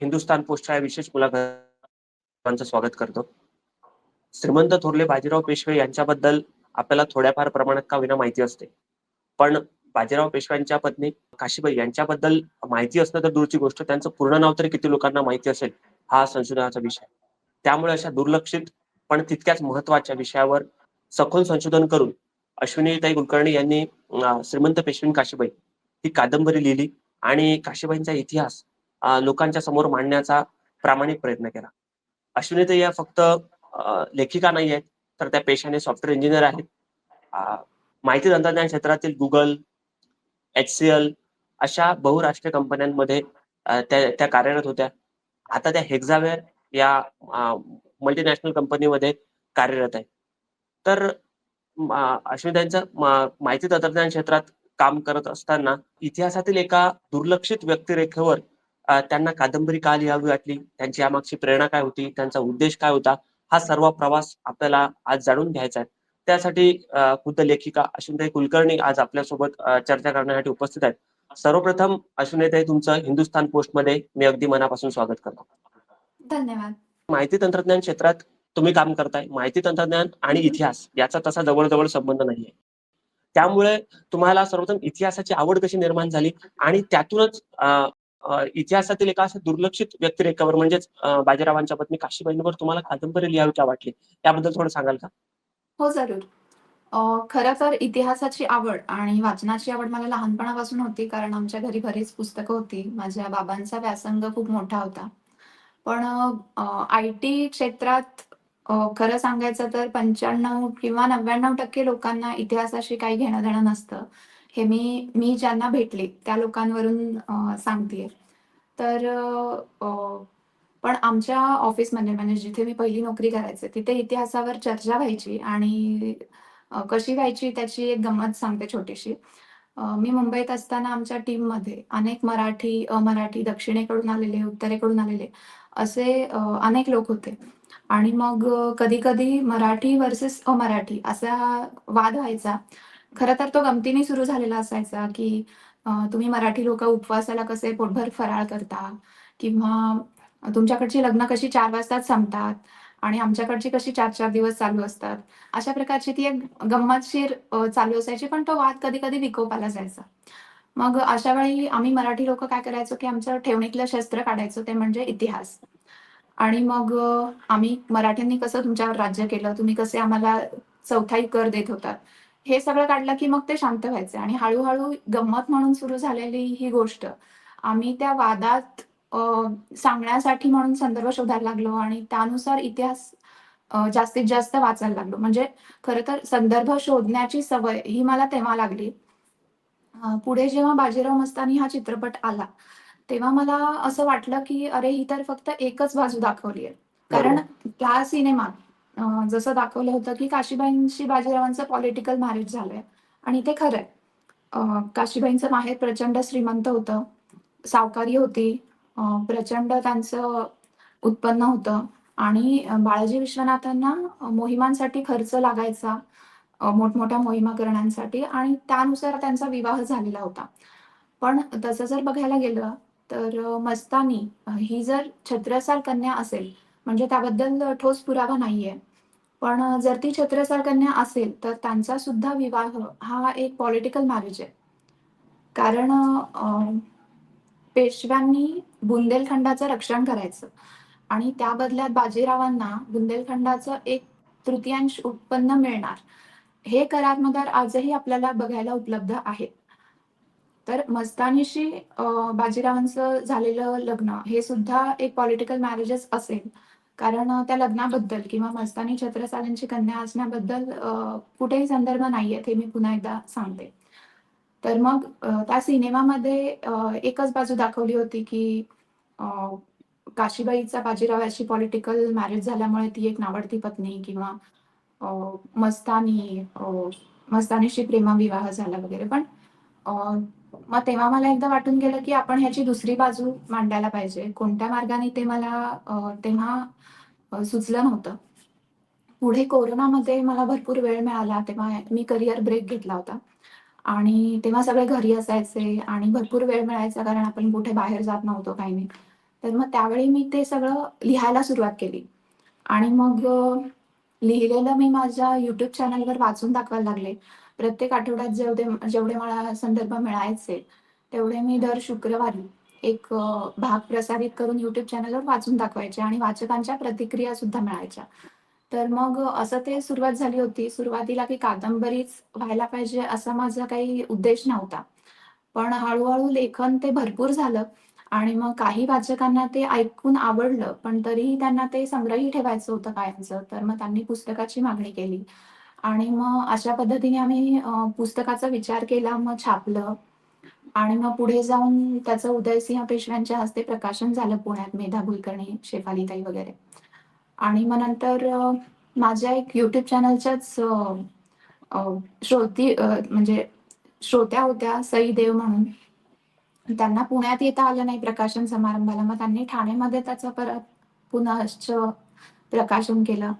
हिंदुस्थान पोस्टच्या या विशेष मुलाखतांचं स्वागत करतो. श्रीमंत थोरले बाजीराव पेशवे यांच्याबद्दल आपल्याला थोड्याफार प्रमाणात का विना माहिती असते. पण बाजीराव पेशव्यांच्या पत्नी काशीबाई यांच्याबद्दल माहिती असणं तर दूरची गोष्ट. त्यांचं पूर्ण नाव तरी किती लोकांना माहिती असेल हा संशोधनाचा विषय त्यामुळे अशा दुर्लक्षित पण तितक्याच महत्त्वाच्या विषयावर सखोल संशोधन करून अश्विनीताई कुलकर्णी यांनी श्रीमंत पेशवीन काशीबाई ही कादंबरी लिहिली आणि काशीबाईंचा इतिहास लोकांच्या समोर मांडण्याचा प्रामाणिक प्रयत्न केला. अश्विनी या फक्त लेखिका नाही आहेत तर त्या पेशाने सॉफ्टवेअर इंजिनियर आहेत. माहिती तंत्रज्ञान क्षेत्रातील गुगल एच सी एल अशा बहुराष्ट्रीय कंपन्यांमध्ये त्या त्या कार्यरत होत्या. आता त्या हेक्झावेअर या मल्टीनॅशनल कंपनीमध्ये कार्यरत आहे तर अश्विनीताईंचं माहिती तंत्रज्ञान क्षेत्रात काम करत असताना इतिहासातील एका दुर्लक्षित व्यक्तिरेखेवर त्यांना कादंबरी का लिहावी वाटली? त्यांची यामागची प्रेरणा काय होती? त्यांचा उद्देश काय होता? हा सर्व प्रवास आपल्याला आज जाणून घ्यायचा आहे. त्यासाठी खुद्द लेखिका अश्विनीताई कुलकर्णी आज आपल्यासोबत चर्चा करण्यासाठी उपस्थित आहेत. सर्वप्रथम अश्विनीताई तुमचं हिंदुस्थान पोस्टमध्ये मी अगदी मनापासून स्वागत करतो. धन्यवाद. माहिती तंत्रज्ञान क्षेत्रात तुम्ही काम करताय. माहिती तंत्रज्ञान आणि इतिहास याचा तसा जवळजवळ संबंध नाहीये. त्यामुळे तुम्हाला सर्वप्रथम इतिहासाची आवड कशी निर्माण झाली? आणि त्यातूनच इतिहासातील एका अशा दुर्लक्षित व्यक्तिरेखावर म्हणजेच बाजीरावांच्या पत्नी काशीबाईंवर तुम्हाला कादंबरी लिहावी का वाटली? त्याबद्दल थोडं सांगाल का? हो जरूर. खरं तर इतिहासाची आवड आणि वाचनाची आवड मला लहानपणापासून होती कारण आमच्या घरी बरीच पुस्तकं होती. माझ्या बाबांचा व्यासंग खूप मोठा होता. पण आय टी क्षेत्रात खरं सांगायचं तर पंच्याण्णव किंवा नव्याण्णव टक्के लोकांना इतिहासाशी काही घेणं देणं नसतं. हे मी मी ज्यांना भेटले त्या लोकांवरून सांगते सांगतेय. तर पण आमच्या ऑफिसमध्ये म्हणजे जिथे मी पहिली नोकरी करायचे तिथे इतिहासावर चर्चा व्हायची आणि कशी व्हायची त्याची एक गंमत सांगते छोटीशी. मी मुंबईत असताना आमच्या टीममध्ये अनेक मराठी अमराठी दक्षिणेकडून आलेले उत्तरेकडून आलेले असे अनेक लोक होते. आणि मग कधी कधी मराठी वर्सेस अमराठी असा वाद व्हायचा. खरं तर तो गमतीने सुरू झालेला असायचा की तुम्ही मराठी लोक उपवासाला कसे पोटभर फराळ करता? किंवा तुमच्याकडची लग्न कशी चार वाजताच संपतात? आणि आमच्याकडची कशी चार चार दिवस चालू असतात? अशा प्रकारची ती एक गंमतशीर अ, चालू असायची पण तो वाद कधी कधी विकोपाला जायचा. मग अशा वेळी आम्ही मराठी लोक काय करायचो की आमचं ठेवणीतलं शस्त्र काढायचो ते म्हणजे इतिहास. आणि मग अ, आम्ही मराठ्यांनी कसं तुमच्यावर राज्य केलं? तुम्ही कसे आम्हाला चौथाई कर देत होतात? हे सगळं काढलं की मग ते शांत व्हायचे. आणि हळूहळू गंमत म्हणून सुरू झालेली ही गोष्ट आम्ही त्या वादात अ, सांगण्यासाठी म्हणून संदर्भ शोधायला लागलो आणि त्यानुसार इतिहास जास्तीत जास्त वाचायला लागलो. म्हणजे खरं तर संदर्भ शोधण्याची सवय ही मला तेव्हा लागली. पुढे जेव्हा बाजीराव मस्तानी हा चित्रपट आला तेव्हा मला असं वाटलं की अरे ही तर फक्त एकच बाजू दाखवली आहे. कारण त्या सिनेमात जसं दाखवलं होतं की काशीबाईंशी बाजीरावांचं पॉलिटिकल मॅरेज झालंय. आणि ते खरंय. अ, काशीबाईंचं माहेर प्रचंड श्रीमंत होतं. सावकारी होती. प्रचंड त्यांचं उत्पन्न होतं. आणि बाळाजी विश्वनाथांना मोहिमांसाठी खर्च लागायचा. मोठमोठ्या मोहिमा करण्यासाठी आणि त्यानुसार त्यांचा विवाह झालेला होता. पण तसं जर बघायला गेलं तर मस्तानी ही जर छत्रसाल कन्या असेल म्हणजे त्याबद्दल ठोस पुरावा नाहीये. पण जर ती छत्रसाल कन्या असेल तर त्यांचा सुद्धा विवाह हा एक पॉलिटिकल मॅरेज आहे. कारण पेशव्यांनी बुंदेलखंडाचं रक्षण करायचं. आणि त्या बदल्यात बाजीरावांना बुंदेलखंडाचं एक तृतीयांश उत्पन्न मिळणार. हे करारमदार आजही आपल्याला बघायला उपलब्ध आहेत. तर मस्तानीशी बाजीरावांचं झालेलं लग्न हे सुद्धा एक पॉलिटिकल मॅरेजच असेल. कारण त्या लग्नाबद्दल किंवा मस्तानी छत्रसालांची कन्या असण्याबद्दल कुठेही संदर्भ नाहीयेत हे मी पुन्हा एकदा सांगते. तर मग त्या सिनेमामध्ये एकच बाजू दाखवली होती की काशीबाईचा काशीबाईचा बाजीरावाशी पॉलिटिकल मॅरेज झाल्यामुळे ती एक नावडती पत्नी किंवा मस्तानी मस्तानीशी प्रेमा विवाह झाला वगैरे. पण मग तेव्हा मला एकदा वाटून गेलं की आपण ह्याची दुसरी बाजू मांडायला पाहिजे. कोणत्या मार्गाने ते मला तेव्हा सुचलं नव्हतं. पुढे कोरोनामध्ये मला भरपूर वेळ मिळाला तेव्हा मी करिअर ब्रेक घेतला होता. आणि तेव्हा सगळे घरी असायचे आणि भरपूर वेळ मिळायचा कारण आपण कुठे बाहेर जात नव्हतो काही नाही. तर मग त्यावेळी मी ते सगळं लिहायला सुरुवात केली. आणि मग लिहिलेलं मी माझ्या युट्यूब चॅनलवर वाचून दाखवायला लागले. प्रत्येक आठवड्यात जेवढे जेवढे मला संदर्भ मिळायचे, तेवढे मी दर शुक्रवारी एक भाग प्रसारित करून युट्यूब चॅनलवर वाचून दाखवायचे आणि वाचकांच्या प्रतिक्रिया सुद्धा मिळायच्या. तर मग असं ते सुरुवात झाली होती. सुरुवातीला की कादंबरीच व्हायला पाहिजे असा माझा काही उद्देश नव्हता. पण हळूहळू लेखन ते भरपूर झालं आणि मग काही वाचकांना ते ऐकून आवडलं, पण तरीही त्यांना ते संग्रही ठेवायचं होतं कायमचं. तर मग त्यांनी पुस्तकाची मागणी केली आणि मग अशा पद्धतीने आम्ही पुस्तकाचा विचार केला, मग छापलं आणि मग पुढे जाऊन त्याचं उदयसिंह पेशव्यांच्या हस्ते प्रकाशन झालं पुण्यात. मेधा कुलकर्णी, शेफालीताई वगैरे. आणि मग नंतर माझ्या एक युट्यूब चॅनलच्याच श्रोती म्हणजे श्रोत्या होत्या सई देव म्हणून. त्यांना पुण्यात येता आलं नाही प्रकाशन समारंभाला. मग त्यांनी ठाणेमध्ये त्याचं परत पुनश्च प्रकाशन केलं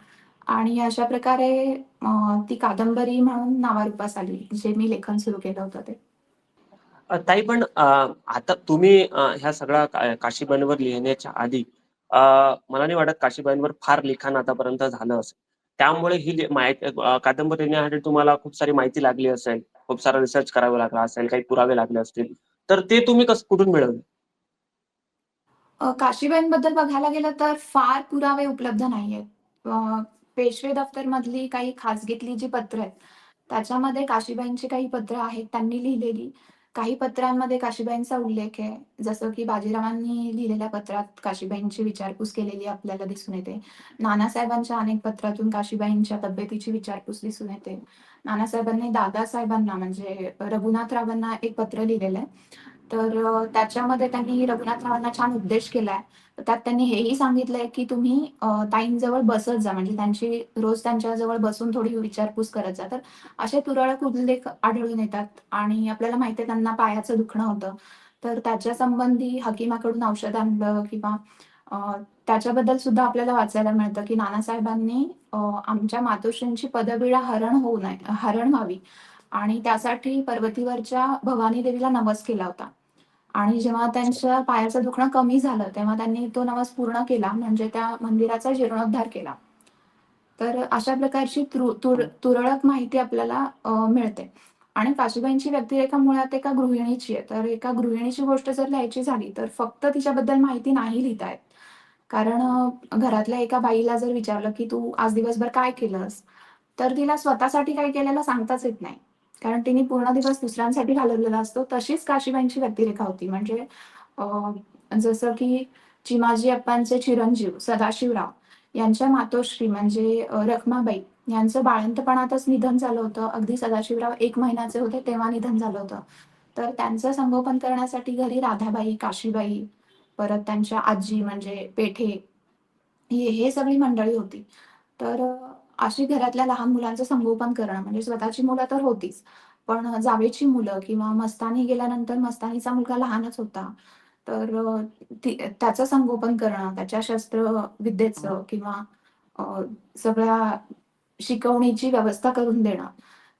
आणि अशा प्रकारे ती कादंबरी म्हणून नावारूपास आली, जे मी लेखन सुरू केलं होतं ते. ताई पण आता तुम्ही ह्या सगळ्या काशीबाईंवर लिहिण्याच्या आधी मला नाही वाटत काशीबाईंवर फार लिखाण आतापर्यंत झालं असेल. त्यामुळे ही माहिती कादंबरी लिहिण्यासाठी तुम्हाला खूप सारी माहिती लागली असेल, खूप सारा रिसर्च करावा लागला असेल, काही पुरावे लागले असतील. तर ते तुम्ही कसं कुठून मिळवले? काशीबाईंबद्दल बघायला गेलं तर फार पुरावे उपलब्ध नाहीयेत. पेशवे दफ्तर मधली काही खासगीतली जी पत्र आहेत, त्याच्यामध्ये काशीबाईंची काही पत्र आहेत त्यांनी लिहिलेली. काही पत्रांमध्ये काशीबाईंचा उल्लेख आहे. जसं की बाजीरावांनी लिहिलेल्या पत्रात काशीबाईंची विचारपूस केलेली आपल्याला दिसून येते. नानासाहेबांच्या अनेक पत्रातून काशीबाईंच्या तब्येतीची विचारपूस दिसून येते. नानासाहेबांनी दादासाहेबांना म्हणजे रघुनाथरावांना एक पत्र लिहिलेलं आहे. तर त्याच्यामध्ये त्यांनी रघुनाथ रावांना छान उपदेश केलाय. त्यात त्यांनी हेही सांगितलंय, की तुम्ही ताईंजवळ बसत जा. म्हणजे त्यांची रोज त्यांच्याजवळ बसून थोडी विचारपूस करत जा. तर असे तुरळक उल्लेख आढळून येतात आणि आपल्याला माहिती आहे त्यांना पायाचं दुखणं होतं. तर त्याच्या संबंधी हकीमाकडून औषध आणलं किंवा त्याच्याबद्दल सुद्धा आपल्याला वाचायला मिळतं, की नानासाहेबांनी आमच्या मातोश्रींची पदवीळा हरण होऊ नये हरण व्हावी आणि त्यासाठी पर्वतीवरच्या भवानी देवीला नवस केला होता. आणि जेव्हा त्यांच्या पायाचं दुखणं कमी झालं, तेव्हा त्यांनी तो नवस पूर्ण केला. म्हणजे त्या मंदिराचा जीर्णोद्धार केला. तर अशा प्रकारची तुर तुरळक माहिती आपल्याला मिळते. आणि काशीबाईंची व्यक्तिरेखा मुळात एका गृहिणीची आहे. तर एका गृहिणीची गोष्ट जर लिहायची झाली, तर फक्त तिच्याबद्दल माहिती नाही लिहिता येत. कारण घरातल्या एका बाईला जर विचारलं, की "तू आज दिवसभर काय केलंस?" तर तिला स्वतःसाठी काही केलेलं सांगताच येत नाही. कारण तिने पूर्ण दिवस दुसऱ्यांसाठी घालवलेला असतो. तशीच काशीबाईंची व्यक्तिरेखा होती. म्हणजे जसं की चिमाजी अप्पांचे चिरंजीव सदाशिवराव यांच्या मातोश्री म्हणजे रखमाबाई यांचं बाळंतपणातच निधन झालं होतं. अगदी सदाशिवराव एक महिन्याचे होते तेव्हा निधन झालं होतं. तर त्यांचं संगोपन करण्यासाठी घरी राधाबाई, काशीबाई, परत त्यांच्या आजी म्हणजे पेठे हे सगळी मंडळी होती. तर अशी घरातल्या लहान मुलांचं संगोपन करणं म्हणजे स्वतःची मुलं तर होतीच. पण जावेची मुलं किंवा मस्तानी गेल्यानंतर मस्तानीचा मुलगा लहानच होता. तर त्याचं संगोपन करणं, त्याच्या शस्त्रविद्येचं किंवा सगळ्या शिकवणीची व्यवस्था करून देणं.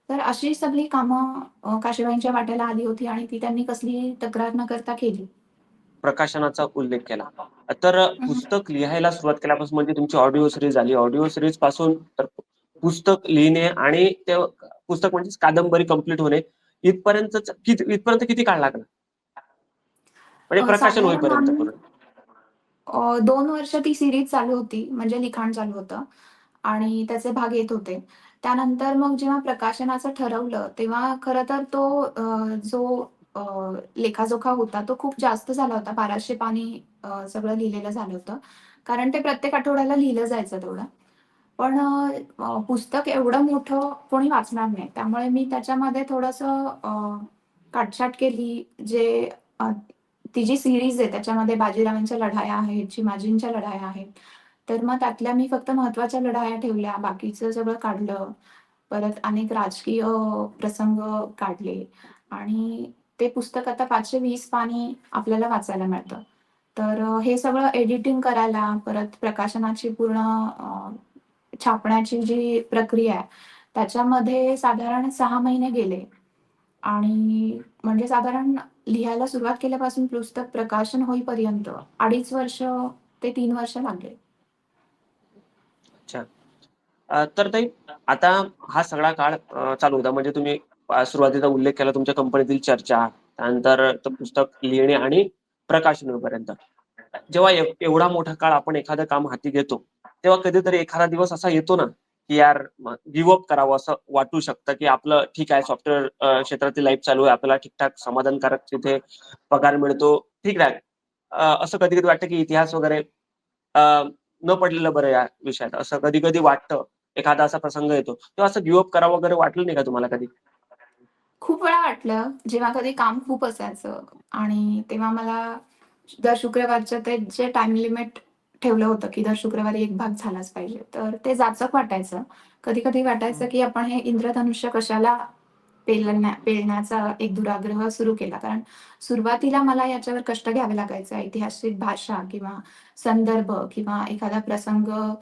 तर अशी सगळी कामं काशीबाईंच्या वाट्याला आली होती आणि ती त्यांनी कसली तक्रार न करता केली. प्रकाशनाचा उल्लेख केला. तर पुस्तक लिहायला सुरुवात केल्यापासून म्हणजे तुमची ऑडिओ सीरीज झाली. ऑडिओ सीरीजपासून तर पुस्तक लिहिणे आणि ते पुस्तक म्हणजेच कादंबरी कंप्लीट होणे इथपर्यंतच किती इथपर्यंत किती काळ लागला? म्हणजे प्रकाशन होईपर्यंत 2 वर्ष ती सीरीज चालू होती, म्हणजे लिखाण चालू होतं आणि त्याचे भाग येत होते. त्यानंतर मग जेव्हा प्रकाशनाचं ठरवलं, तेव्हा खरं तर तो जो लेखाजोखा होता, तो खूप जास्त झाला होता. 1200 पानी अ, सगळं लिहिलेलं झालं होतं. कारण ते प्रत्येक आठवड्याला लिहिलं जायचं तेवढं. पण पुस्तक एवढं मोठं कोणी वाचणार नाही. त्यामुळे मी त्याच्यामध्ये थोडंसं काटछाट केली. जे ती जी सिरीज आहे त्याच्यामध्ये बाजीरावांच्या लढाया आहेत, चिमाजींच्या लढाया आहेत. तर मग त्यातल्या मी फक्त महत्त्वाच्या लढाया ठेवल्या. बाकीचं सगळं काढलं. परत अनेक राजकीय प्रसंग काढले आणि ते पुस्तक आता पाचशे वीस पाणी आपल्याला वाचायला मिळतं. तर हे सगळं एडिटिंग करायला, परत प्रकाशनाची पूर्ण छापण्याची जी प्रक्रिया आहे, त्याच्यामध्ये साधारण सहा महिने गेले आणि म्हणजे साधारण लिहायला सुरुवात केल्यापासून पुस्तक प्रकाशन होईपर्यंत अडीच वर्ष ते तीन वर्ष लागले. अच्छा. तर ताई आता हा सगळा काळ चालू होता म्हणजे तुम्ही सुरुवातीचा उल्लेख केला तुमच्या कंपनीतील चर्चा, त्यानंतर पुस्तक लिहिणे आणि प्रकाशन होईपर्यंत. जेव्हा एवढा मोठा काळ आपण एखादं काम हाती घेतो, तेव्हा कधीतरी एखादा दिवस असा येतो ना, की यार गिवअप करावं असं वाटू शकतं, की आपलं ठीक आहे सॉफ्टवेअर क्षेत्रातील लाईफ चालू आहे. आपल्याला ठीकठाक समाधानकारक तिथे पगार मिळतो. ठीक आहे. असं कधी-कधी वाटतं, की इतिहास वगैरे न पडलेलं बरं या विषयात. असं कधी-कधी वाटतं. एखादा असा प्रसंग येतो. तेव्हा असं गिवअप करावं वगैरे वाटलं नाही का तुम्हाला कधी? खूप वेळा वाटलं, जेव्हा कधी काम खूप असायचं आणि तेव्हा मला दर शुक्रवारचं ते जे टाईम लिमिट ठेवलं होतं, की दर शुक्रवारी एक भाग झालाच पाहिजे. तर ते जाचक वाटायचं. कधी-कधी वाटायचं, की आपण हे इंद्रधनुष्य कशाला पेलण्या पेलण्याचा एक दुराग्रह सुरू केला. कारण सुरुवातीला मला याच्यावर कष्ट घ्यावे लागायचे. ऐतिहासिक भाषा किंवा संदर्भ किंवा एखादा प्रसंग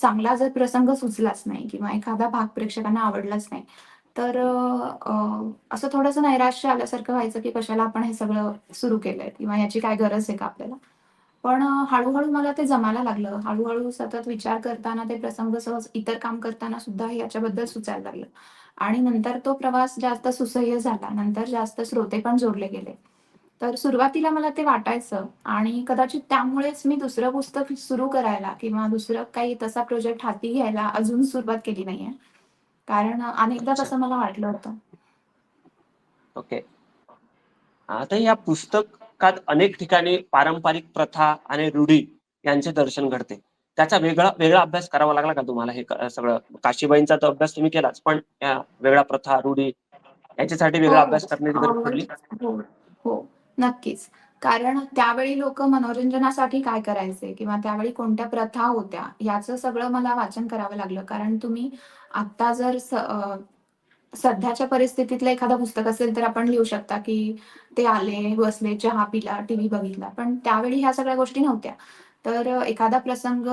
चांगला जर प्रसंग सुचलाच नाही किंवा एखादा भाग प्रेक्षकांना आवडलाच नाही, तर अ, असं थोडंसं नैराश्य आल्यासारखं व्हायचं, की कशाला आपण हे सगळं सुरू केलंय किंवा याची काय गरज आहे का आपल्याला? पण अ, हळू मला ते जमायला लागलं. हळू सतत विचार करताना ते प्रसंग सहज इतर काम करताना सुद्धा याच्याबद्दल सुचायला लागलं. आणि नंतर तो प्रवास जास्त सुसह्य झाला. नंतर जास्त श्रोते पण जोडले गेले. तर सुरुवातीला मला ते वाटायचं आणि कदाचित त्यामुळेच मी दुसरं पुस्तक सुरू करायला किंवा दुसरं काही तसा प्रोजेक्ट हाती घ्यायला अजून सुरुवात केली नाहीये. कारण अनेकदा. तसं मला वाटलं होतं. ओके. आता या पुस्तकात अनेक ठिकाणी पारंपरिक प्रथा आणि रूढी यांचे दर्शन घडते. त्याचा वेगळा वेगळा अभ्यास करावा लागला का तुम्हाला हे सगळं? काशीबाईंचा तर अभ्यास तुम्ही केलाच, पण या वेगळ्या प्रथा, रूढी याच्यासाठी वेगळा हो. अभ्यास करण्याची गरज पडली? हो, हो. नक्कीच. कारण त्यावेळी लोक मनोरंजनासाठी काय करायचे किंवा त्यावेळी कोणत्या प्रथा होत्या, याचं सगळं मला वाचन करावं लागलं. कारण तुम्ही आता जर सध्याच्या परिस्थितीतलं एखादं पुस्तक असेल, तर आपण लिहू शकता, की ते आले, बसले, चहा पिला, टीव्ही बघितला. पण त्यावेळी ह्या सगळ्या गोष्टी नव्हत्या. तर एखादा प्रसंग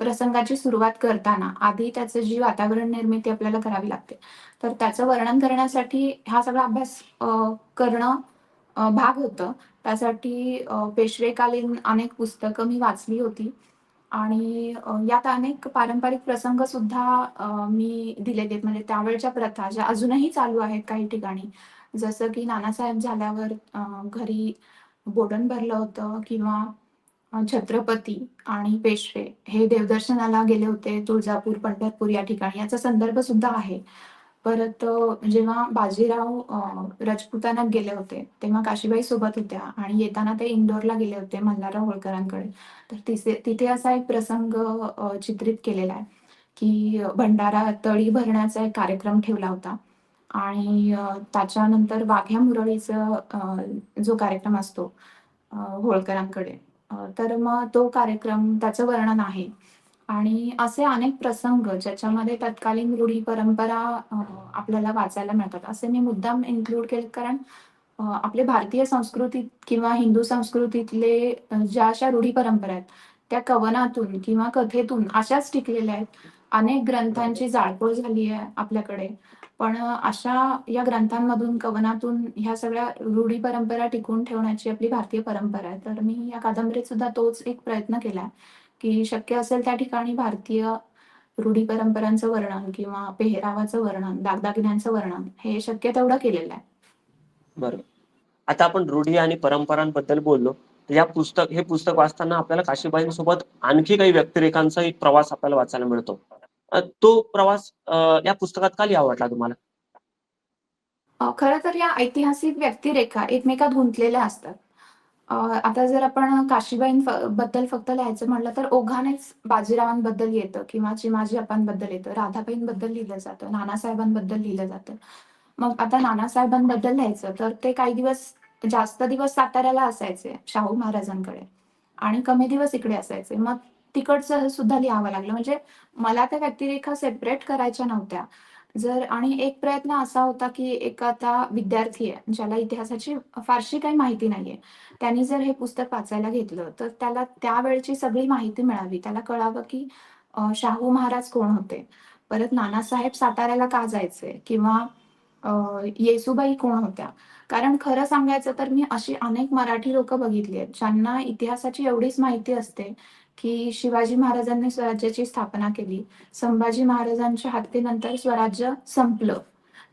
प्रसंगाची सुरुवात करताना आधी त्याचं जी वातावरण निर्मिती आपल्याला करावी लागते. तर त्याचं वर्णन करण्यासाठी हा सगळा अभ्यास करणं भाग होतं. त्यासाठी पेशवेकालीन अनेक पुस्तकं मी वाचली होती आणि यात अनेक पारंपरिक प्रसंग सुद्धा मी दिलेले आहेत. म्हणजे त्यावेळच्या प्रथा ज्या अजूनही चालू आहेत काही ठिकाणी. जसं की नानासाहेब झाल्यावर घरी बोडण भरलं होतं किंवा छत्रपती आणि पेशवे हे देवदर्शनाला गेले होते तुळजापूर, पंढरपूर या ठिकाणी. याचा संदर्भ सुद्धा आहे. परत जेव्हा बाजीराव अ, गेले होते, तेव्हा काशीबाई सोबत होत्या आणि येताना ते इंदोरला गेले होते मल्हारराव होळकरांकडे. तर तिथे तिथे असा एक प्रसंग चित्रित केलेला आहे, की भंडारा तळी भरण्याचा एक कार्यक्रम ठेवला होता आणि त्याच्यानंतर वाघ्या मुरळीचा जो कार्यक्रम असतो होळकरांकडे तर मग तो कार्यक्रम त्याचं वर्णन आहे. आणि असे अनेक प्रसंग ज्याच्यामध्ये तत्कालीन रूढी परंपरा आपल्याला वाचायला मिळतात. असे मी मुद्दाम इन्क्लूड केले कारण आपले भारतीय संस्कृतीत किंवा हिंदू संस्कृतीतले ज्या अशा रूढी परंपरा आहेत, त्या कवनातून किंवा कथेतून अशाच टिकलेल्या आहेत. अनेक ग्रंथांची जाळपोळ झाली आहे आपल्याकडे. पण अशा या ग्रंथांमधून, कवनातून ह्या सगळ्या रूढी परंपरा टिकून ठेवण्याची आपली भारतीय परंपरा आहे. तर मी या कादंबरीत सुद्धा तोच एक प्रयत्न केलाय. की शक्य असेल त्या ठिकाणी भारतीय रूढी परंपरांचं वर्णन किंवा पेहरावाचं वर्णन, दागदागिन्यांचं वर्णन हे शक्य तेवढं केलेलं आहे. बरोबर. आता आपण रूढी आणि परंपरांबद्दल बोललो. या पुस्तक हे पुस्तक वाचताना आपल्याला काशीबाईंसोबत आणखी काही व्यक्तिरेखांचा एक प्रवास आपल्याला वाचायला मिळतो. तो प्रवास या पुस्तकात का लिहावा वाटला तुम्हाला? खरं तर या ऐतिहासिक व्यक्तिरेखा एकमेकात गुंतलेल्या असतात. अ, आता जर आपण काशीबाईं फ बद्दल फक्त लिहायचं म्हटलं तर ओघानेच बाजीरावांबद्दल येतं किंवा चिमाजी अप्पांबद्दल येतं, राधाबाईंबद्दल लिहिलं जातं, नानासाहेबांबद्दल लिहिलं जातं. मग आता नानासाहेबांबद्दल लिहायचं तर ते काही दिवस जास्त दिवस साताऱ्याला असायचे शाहू महाराजांकडे आणि कमी दिवस इकडे असायचे. मग तिकडचं सुद्धा लिहावं लागलं. म्हणजे मला त्या व्यक्तिरेखा सेपरेट करायच्या नव्हत्या. जर आणि एक प्रयत्न असा होता, की एक आता विद्यार्थी आहे, ज्याला इतिहासाची फारशी काही माहिती नाहीये. त्यांनी जर हे पुस्तक वाचायला घेतलं, तर त्याला त्यावेळची सगळी माहिती मिळावी. त्याला कळावं, की शाहू महाराज कोण होते? परत नानासाहेब साताऱ्याला का जायचे? किंवा येसुबाई कोण होत्या? कारण खरं सांगायचं तर मी अशी अनेक मराठी लोक बघितली आहेत, ज्यांना इतिहासाची एवढीच माहिती असते, की शिवाजी महाराजांनी स्वराज्याची स्थापना केली. संभाजी महाराजांच्या हत्येनंतर स्वराज्य संपलं.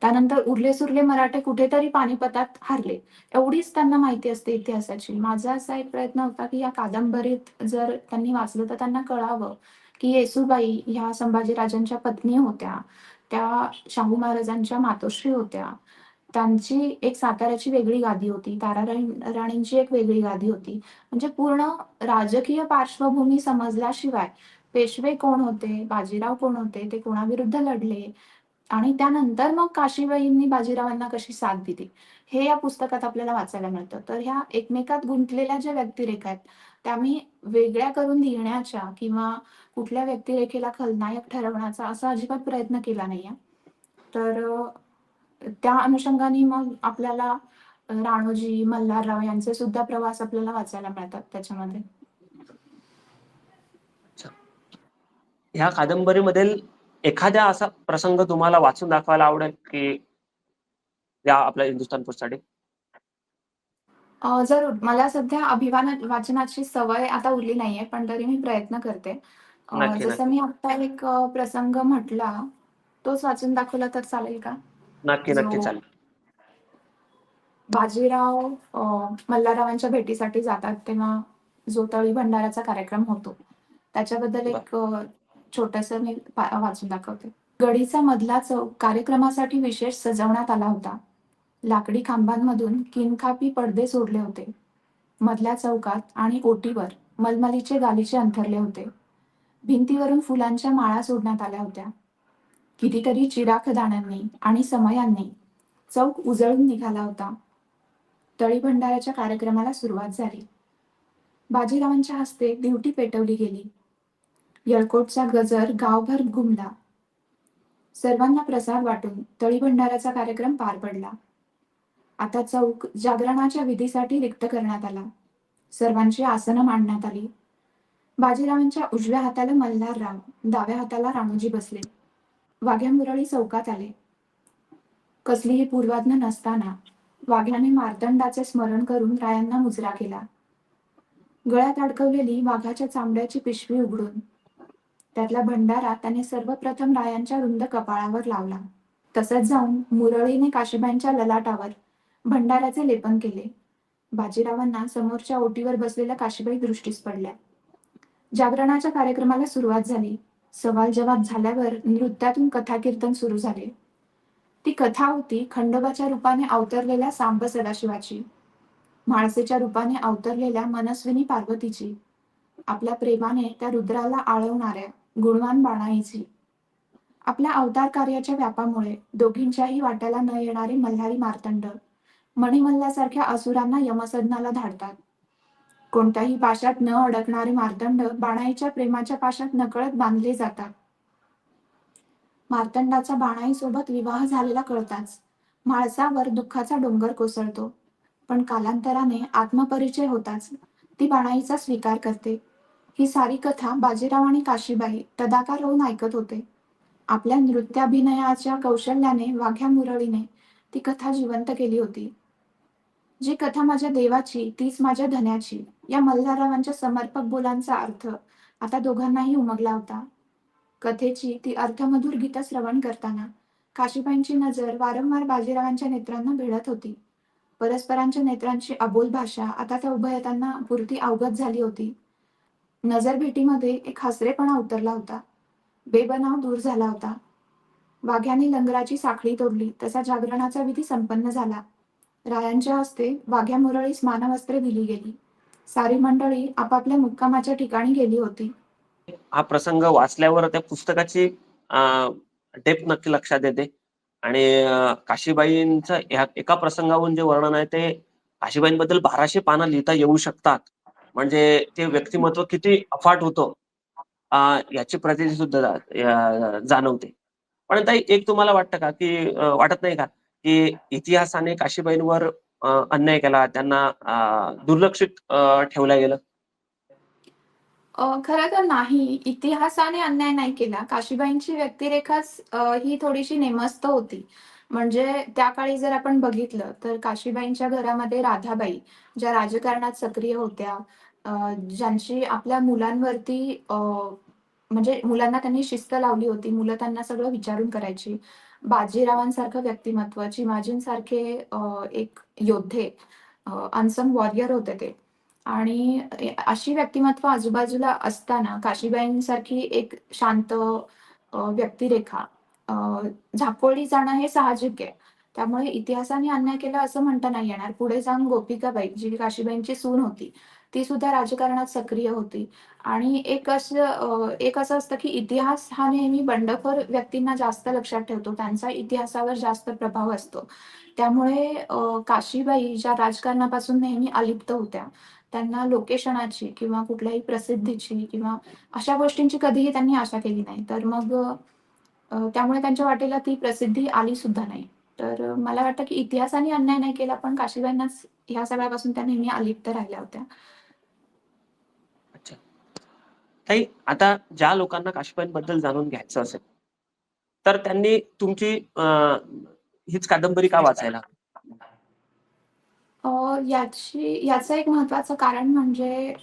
त्यानंतर उरले-सुरले मराठे कुठेतरी पानिपतात हारले. एवढीच त्यांना माहिती असते इतिहासाची. माझा असा एक प्रयत्न होता, की या कादंबरीत जर त्यांनी वाचलं तर त्यांना कळावं, की येसूबाई ह्या संभाजीराजांच्या पत्नी होत्या. त्या शाहू महाराजांच्या मातोश्री होत्या. त्यांची एक साताऱ्याची वेगळी गादी होती. ताराराणी राणींची एक वेगळी गादी होती. म्हणजे पूर्ण राजकीय पार्श्वभूमी समजल्याशिवाय पेशवे कोण होते, बाजीराव कोण होते, ते कोणाविरुद्ध लढले आणि त्यानंतर मग काशीबाईंनी बाजीरावांना कशी साथ दिली, हे या पुस्तकात आपल्याला वाचायला मिळतं. तर ह्या एकमेकात गुंतलेल्या ज्या व्यक्तिरेखा आहेत, त्या मी वेगळ्या करून लिहिण्याच्या किंवा कुठल्या व्यक्तिरेखेला खलनायक ठरवण्याचा असा अजिबात प्रयत्न केला नाहीये. तर त्या अनुषंगाने मग आपल्याला राणोजी, मल्हारराव यांचे सुद्धा प्रवास आपल्याला वाचायला मिळतात त्याच्यामध्ये. ह्या कादंबरीमधील एखादा असा प्रसंग तुम्हाला वाचून दाखवायला आवडेल, की या आपल्या हिंदुस्थान? अ, जरूर. मला सध्या अभिवान वाचनाची सवय आता उरली नाहीये, पण तरी मी प्रयत्न करते. जसं. मी आत्ता एक प्रसंग म्हटला, तोच वाचून दाखवला तर चालेल का? नक्की, नक्की जो चालेल. बाजीराव अ, मल्हाररावांच्या भेटीसाठी जातात, तेव्हा जो तळी भंडाराचा कार्यक्रम होतो, त्याच्याबद्दल. एक अ, छोटंसं मी पा वाचून दाखवते. गडीचा मधला चौक कार्यक्रमासाठी विशेष सजवण्यात आला होता. लाकडी खांबांमधून किनखापी पडदे सोडले होते. मधल्या चौकात आणि ओटीवर मलमलीचे गालिचे अंथरले होते. भिंतीवरून फुलांच्या माळा सोडण्यात आल्या होत्या. कितीतरी चिराखदाण्यांनी आणि समयांनी चौक उजळून निघाला होता. तळीभंडाराच्या कार्यक्रमाला सुरुवात झाली. बाजीरावांच्या हस्ते दिवटी पेटवली गेली. येळकोटचा गजर गावभर घुमला. सर्वांना प्रसाद वाटून तळीभंडाराचा कार्यक्रम पार पडला. आता चौक जागरणाच्या विधीसाठी रिक्त करण्यात आला. सर्वांची आसनं मांडण्यात आली. बाजीरावांच्या उजव्या हाताला मल्हारराव, डाव्या हाताला रामोजी बसले. वाघ्या मुरळी चौकात आले. कसलीही पूर्वाज्ञा नसताना वाघ्याने मार्तंडाचे स्मरण करून रायांना मुजरा केला. गळ्यात अडकवलेली वाघाच्या चामड्याची पिशवी उघडून त्यातला भंडारा त्याने सर्वप्रथम रायांच्या रुंद कपाळावर लावला. तसंच जाऊन मुरळीने काशीबाईंच्या ललाटावर भंडाऱ्याचे लेपन केले. बाजीरावांना समोरच्या ओटीवर बसलेल्या काशीबाई दृष्टीस पडल्या. जागरणाच्या कार्यक्रमाला सुरुवात झाली. सवाल जवाब झाल्यावर नृत्यातून कथा कीर्तन सुरू झाले. ती कथा होती खंडोबाच्या रूपाने अवतरलेल्या सांब सदाशिवाची, म्हाळसेच्या रूपाने अवतरलेल्या मनस्विनी पार्वतीची, आपल्या प्रेमाने त्या रुद्राला आळवणाऱ्या गुणवान बाणाईची, आपल्या अवतार कार्याच्या व्यापामुळे दोघींच्याही वाट्याला न येणारे मल्हारी मार्तंड, मणिमल्ल्यासारख्या असुरांना यमसदनाला धाडतात. कोणत्याही पाशात न अडकणारे मार्तंड बाणाईच्या प्रेमाच्या पाशात नकळत बांधले जातात. मार्तंडाचा बाणाईसोबत विवाह झालेला कळताच माळसावर दुःखाचा डोंगर कोसळतो. पण कालांतराने आत्मपरिचय होताच ती बाणाईचा स्वीकार करते. ही सारी कथा बाजीराव आणि काशीबाई तदाकार होऊन ऐकत होते. आपल्या नृत्याभिनयाच्या कौशल्याने वाघ्या मुरळीने ती कथा जिवंत केली होती. जी कथा माझ्या देवाची तीच माझ्या धन्याची या मल्हाररावांच्या समर्पक बोलांचा अर्थ आता दोघांनाही उमगला होता. कथेची ती अर्थमधुर गीतं श्रवण करताना काशीबाईंची नजर वारंवार बाजीरावांच्या नेत्रांना भिडत होती. परस्परांच्या नेत्रांची अबोल भाषा आता त्या उभयतांना पुरती अवगत झाली होती. नजर भेटीमध्ये एक हसरेपणा उतरला होता. बेबनाव दूर झाला होता. वाघ्याने लंगराची साखळी तोडली तसा जागरणाचा विधी संपन्न झाला. रायांच्या हस्ते वाघ्या मुरळीस मानवस्त्रे दिली गेली. सारी मंडळी आपापल्या मुक्कामाच्या ठिकाणी गेली होती. हा प्रसंग वाचल्यावर त्या पुस्तकाची डेप नक्की लक्षात येते आणि काशीबाईंचं एका प्रसंगावरून जे वर्णन आहे ते काशीबाईंबद्दल बाराशे पानं लिहिता येऊ शकतात. म्हणजे ते व्यक्तिमत्व किती अफाट होतं याची प्रचिती सुद्धा जाणवते. पण ताई एक तुम्हाला वाटतं का, की वाटत नाही का, की इतिहासाने काशीबाईंवर अन्याय केला, त्यांना दुर्लक्षित ठेवलं गेलं? खरं तर नाही. इतिहासाने अन्याय नाही केला. काशीबाईंची व्यक्तिरेखा ही थोडीशी नेमस्त होती. म्हणजे त्या काळी जर आपण बघितलं तर काशीबाईंच्या घरामध्ये राधाबाई ज्या राजकारणात सक्रिय होत्या ज्यांची आपल्या मुलांवरती म्हणजे मुलांना त्यांनी शिस्त लावली होती. मुलं त्यांना सगळं विचारून करायची. बाजीरावांसारखं व्यक्तिमत्व, चिमाजींसारखे एक योद्धे अनसन अनसंग वॉरियर होते ते. आणि अशी व्यक्तिमत्व आजूबाजूला असताना काशीबाईंसारखी एक शांत व्यक्तिरेखा झाकोळली जाणं हे साहजिक आहे. त्यामुळे इतिहासाने अन्याय केला असं म्हणता नाही येणार. पुढे जाऊन गोपिकाबाई, जी काशीबाईंची सून होती, ती सुद्धा राजकारणात सक्रिय होती. आणि एक असं एक असं असतं, की इतिहास हा नेहमी बंडखोर व्यक्तींना जास्त लक्षात ठेवतो. त्यांचा इतिहासावर जास्त प्रभाव असतो. त्यामुळे काशीबाई ज्या राजकारणापासून नेहमी अलिप्त होत्या, त्यांना लोकेशनाची किंवा कुठल्याही प्रसिद्धीची किंवा अशा गोष्टींची कधीही त्यांनी आशा केली नाही. तर मग त्यामुळे त्यांच्या वाटेला ती प्रसिद्धी आली सुद्धा नाही. तर मला वाटतं की इतिहासाने अन्याय नाही केला, पण काशीबाईंनाच ह्या सगळ्यापासून त्या नेहमी अलिप्त राहिल्या होत्या. ताई, आता ज्या लोकांना काशीबाईंबद्दल जाणून घ्यायचं असेल, तर त्यांनी तुमची हीच कादंबरी का वाचायला याची याचं एक महत्त्वाचं कारण म्हणजे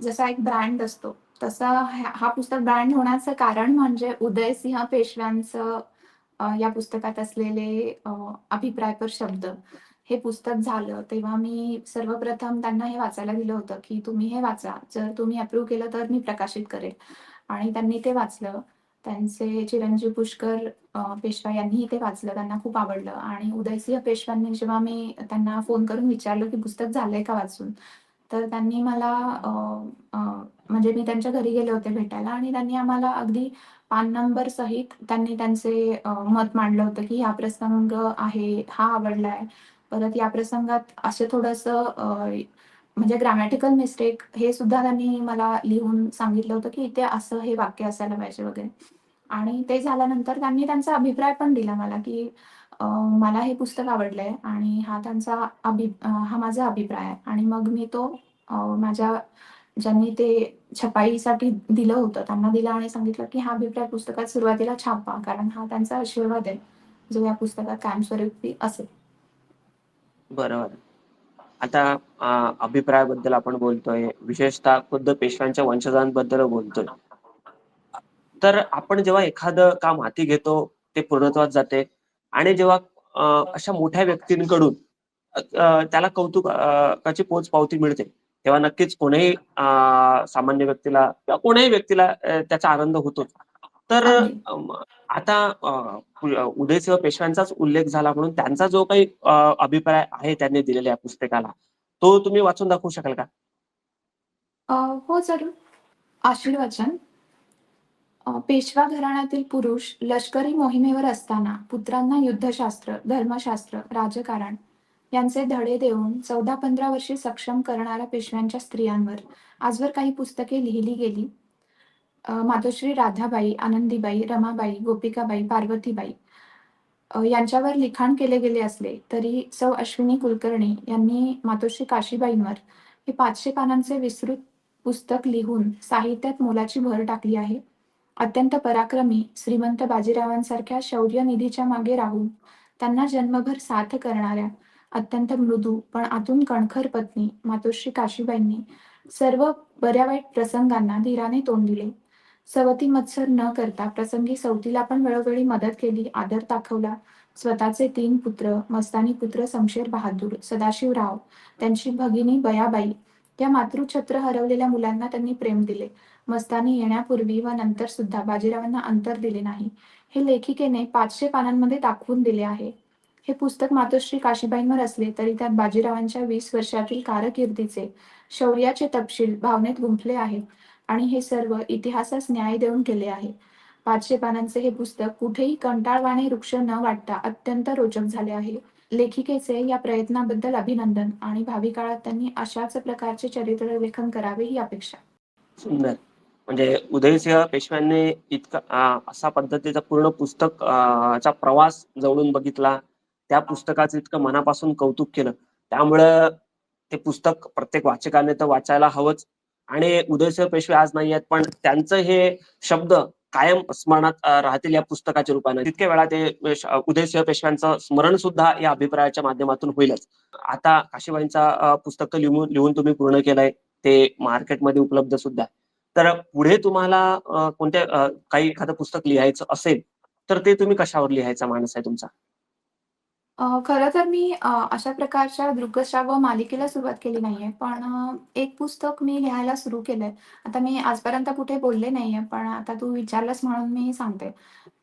जसा एक ब्रँड असतो, तसा हा पुस्तक ब्रँड होण्याचं कारण म्हणजे उदयसिंह पेशव्यांचं या पुस्तकात असलेले अभिप्रायपर शब्द. हे पुस्तक झालं तेव्हा मी सर्वप्रथम त्यांना हे वाचायला दिलं होतं, की तुम्ही हे वाचा. जर तुम्ही अप्रूव्ह केलं तर मी प्रकाशित करेल आणि त्यांनी ते वाचलं. त्यांचे चिरंजीव पुष्कर पेशवा यांनीही ते वाचलं. त्यांना खूप आवडलं आणि उदयसिंह पेशव्यांनी जेव्हा मी त्यांना फोन करून विचारलं, की पुस्तक झालंय का वाचून? तर त्यांनी मला म्हणजे मी त्यांच्या घरी गेले होते भेटायला आणि त्यांनी आम्हाला अगदी पान नंबर सहित त्यांनी त्यांचे मत मांडलं होतं, की हा प्रसंग आहे, हा आवडलाय. परत या प्रसंगात असं थोडंसं म्हणजे ग्रामॅटिकल मिस्टेक हे सुद्धा त्यांनी मला लिहून सांगितलं होतं, की इथे असं हे वाक्य असायला पाहिजे वगैरे. आणि ते झाल्यानंतर त्यांनी त्यांचा अभिप्राय पण दिला मला, की मला हे पुस्तक आवडलंय आणि हा त्यांचा अभि हा माझा अभिप्राय आहे. आणि मग मी तो माझ्या ज्यांनी ते छपाईसाठी दिलं होतं, त्यांना दिला आणि सांगितलं, की हा अभिप्राय पुस्तकात सुरुवातीला छापा. कारण हा त्यांचा आशीर्वाद आहे, जो या पुस्तकात कायमस्वरूपी असेल. बरोबर. आता अ, अभिप्रायाबद्दल आपण बोलतोय, विशेषतः खुद्द पेशव्यांच्या वंशजांबद्दल बोलतोय. तर आपण जेव्हा एखादं काम हाती घेतो, ते पूर्णत्वास जाते आणि जेव्हा अ, अशा मोठ्या व्यक्तींकडून अ, अ, त्याला कौतुक अ, काची पोचपावती मिळते, तेव्हा नक्कीच कोणीही अ, सामान्य व्यक्तीला किंवा कोण्याही व्यक्तीला अ, त्याचा आनंद होतोच. तर. अ, आता अ, उदयसिंह पेशव्यांचाच उल्लेख झाला म्हणून त्यांचा जो काही अ, अभिप्राय आहे त्यांनी दिलेला या पुस्तकाला, तो तुम्ही वाचून दाखवू शकाल का? अ, हो जरूर. आशीर्वचन. अ, पेशवा घराण्यातील पुरुष लष्करी मोहिमेवर असताना पुत्रांना युद्धशास्त्र, धर्मशास्त्र, राजकारण यांचे धडे देऊन 14-15 वर्षे सक्षम करणाऱ्या पेशव्यांच्या स्त्रियांवर आजवर काही पुस्तके लिहिली गेली. मातोश्री राधाबाई, आनंदीबाई, रमाबाई, गोपिकाबाई, पार्वतीबाई यांच्यावर लिखाण केले गेले असले तरी सौ अश्विनी कुलकर्णी यांनी मातोश्री काशीबाईंवर हे पाचशे पानांचे विस्तृत पुस्तक लिहून साहित्यात मोलाची भर टाकली आहे. अत्यंत पराक्रमी श्रीमंत बाजीरावांसारख्या शौर्यनिधीच्या मागे राहून त्यांना जन्मभर साथ करणाऱ्या अत्यंत मृदू पण आतून कणखर पत्नी मातोश्री काशीबाईंनी सर्व बऱ्या-वाईट प्रसंगांना धीराने तोंड दिले. सवती मत्सर न करता प्रसंगी सवतीला पण वेळोवेळी मदत केली, आदर दाखवला. स्वतःचे तीन पुत्र, मस्तानी पुत्र समशेर बहादूर, सदाशिवराव, त्यांची भगिनी बयाबाई या मातृछत्र हरवलेल्या मुलांना त्यांनी प्रेम दिले. मस्तानी येण्यापूर्वी व नंतर सुद्धा बाजीरावांना अंतर दिले नाही. हे लेखिकेने पाचशे पानांमध्ये दाखवून दिले आहे. हे पुस्तक मातोश्री काशीबाईंवर असले तरी त्यात बाजीरावांच्या वीस वर्षातील कारकिर्दीचे, शौर्याचे तपशील भावनेत गुंफले आहेत आणि हे सर्व इतिहासास न्याय देऊन केले आहे. पाचशे पानांचे हे पुस्तक कुठेही कंटाळवाणे वृक्ष न वाटता अत्यंत रोचक झाले आहे. लेखिकेचे या प्रयत्नाबद्दल अभिनंदन आणि भावी काळात त्यांनी अशाच प्रकारचे चरित्र लेखन करावे ही अपेक्षा. सुंदर. म्हणजे उदयसिंह पेशव्यांनी इतका असा पद्धतीचा पूर्ण पुस्तक चा प्रवास जवळून बघितला. त्या पुस्तकाचं इतकं मनापासून कौतुक केलं. त्यामुळं ते पुस्तक प्रत्येक वाचकाने तर वाचायला हवंच आणि उदयसिंह पेशवे आज नाही आहेत, पण त्यांचं हे शब्द कायम स्मरणात राहतील या पुस्तकाच्या रूपाने. तितक्या वेळा ते उदयसिंह पेशव्यांचं स्मरण सुद्धा या अभिप्रायाच्या माध्यमातून होईलच. आता काशीबाईंचा पुस्तक तर लिहून लिहून तुम्ही पूर्ण केलंय ते मार्केटमध्ये उपलब्ध सुद्धा तर पुढे तुम्हाला कोणत्या काही एखादं पुस्तक लिहायचं असेल तर ते तुम्ही कशावर लिहायचा माणूस आहे तुमचा? अ, खरं तर मी अ, अशा प्रकारच्या दृकश्राव्य मालिकेला सुरुवात केली नाहीये. पण अ, एक पुस्तक मी लिहायला सुरू केलंय. आता मी आजपर्यंत कुठे बोलले नाहीये, पण आता तू विचारलंस म्हणून मी सांगते,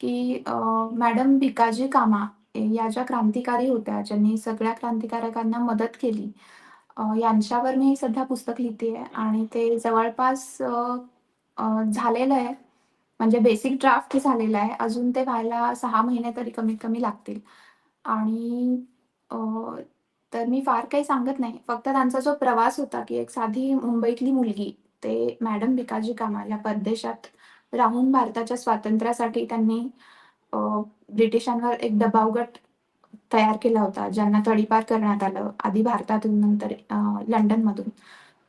की अ, मॅडम भिकाजी कामा या ज्या क्रांतिकारी होत्या, ज्यांनी सगळ्या क्रांतिकारकांना मदत केली, अ, यांच्यावर मी सध्या पुस्तक लिहितेय आणि ते जवळपास अ, अ, झालेलं आहे. म्हणजे बेसिक ड्राफ्ट झालेला आहे. अजून ते व्हायला 6 महिने तरी कमीत कमी लागतील. आणि अ, तर मी फार काही सांगत नाही. फक्त त्यांचा जो प्रवास होता, की एक साधी मुंबईतली मुलगी, ते मॅडम भिकाजी कामा या परदेशात राहून भारताच्या स्वातंत्र्यासाठी त्यांनी अ, ब्रिटिशांवर एक दबावगट तयार केला होता, ज्यांना तडीपार करण्यात आलं. आधी भारतातून, नंतर अ, लंडनमधून.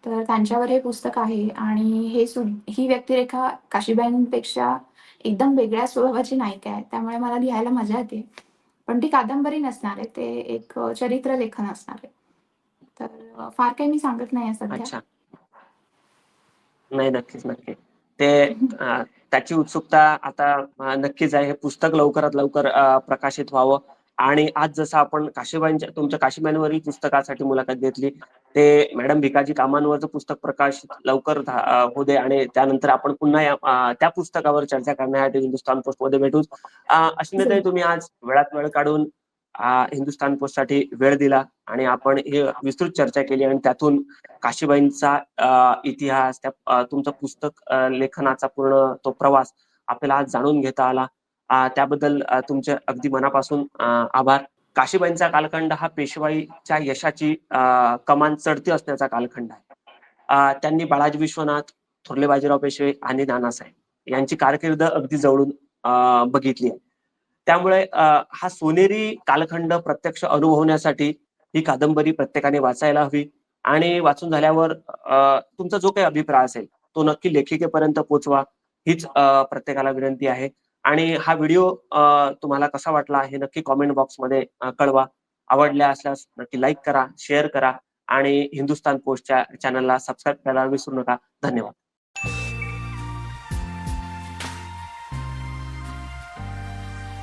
तर त्यांच्यावर हे पुस्तक आहे आणि हे सु ही व्यक्तिरेखा काशीबाईंपेक्षा एकदम वेगळ्या स्वभावाची नायिका आहे. त्यामुळे मला लिहायला मजा येते. पण ती कादंबरी नसणार आहे. ते एक चरित्र लेखन असणार आहे. तर फार काही मी सांगत नाही सध्या. अच्छा नाही नक्कीच नक्की ते त्याची उत्सुकता आता नक्कीच आहे हे पुस्तक लवकरात लवकर प्रकाशित व्हावं आणि आज जसं आपण काशीबाईंच्या तुमच्या काशीबाईंवरील पुस्तकासाठी मुलाखत घेतली ते मॅडम भिकाजी कामांवरचं पुस्तक प्रकाशित लवकर होऊ दे आणि त्यानंतर आपण पुन्हा या त्या पुस्तकावर चर्चा करण्यासाठी हिंदुस्तान पोस्टमध्ये भेटू. अश्विनीताई तुम्ही आज वेळात वेळ काढून हिंदुस्तान पोस्टसाठी वेळ दिला आणि आपण हे विस्तृत चर्चा केली आणि त्यातून काशीबाईंचा अ, इतिहास त्या तुमचं पुस्तक लेखनाचा पूर्ण तो प्रवास आपल्याला आज जाणून घेता आला. त्याबद्दल तुमचे अगदी मनापासून आभार. काशीबाईंचा कालखंड हा पेशवाईच्या यशाची अ, कमान चढती असण्याचा कालखंड आहे. त्यांनी बाळाजी विश्वनाथ थोरले बाजीराव पेशवे आणि नानासाहेब यांची कारकीर्द अगदी जवळून बघितली आहे. त्यामुळे हा सोनेरी कालखंड प्रत्यक्ष अनुभवण्यासाठी ही कादंबरी प्रत्येकाने वाचायला हवी. आणि वाचून झाल्यावर अ, तुमचा जो काही अभिप्राय असेल तो नक्की लेखिकेपर्यंत पोहोचवा हीच प्रत्येकाला विनंती आहे. आणि हा व्हिडिओ तुम्हाला कसा वाटला हे नक्की कॉमेंट बॉक्समध्ये कळवा. आवडल्या असल्यास नक्की लाईक करा शेअर करा आणि हिंदुस्तान पोस्टच्या चॅनलला सबस्क्राईब करायला विसरू नका. धन्यवाद.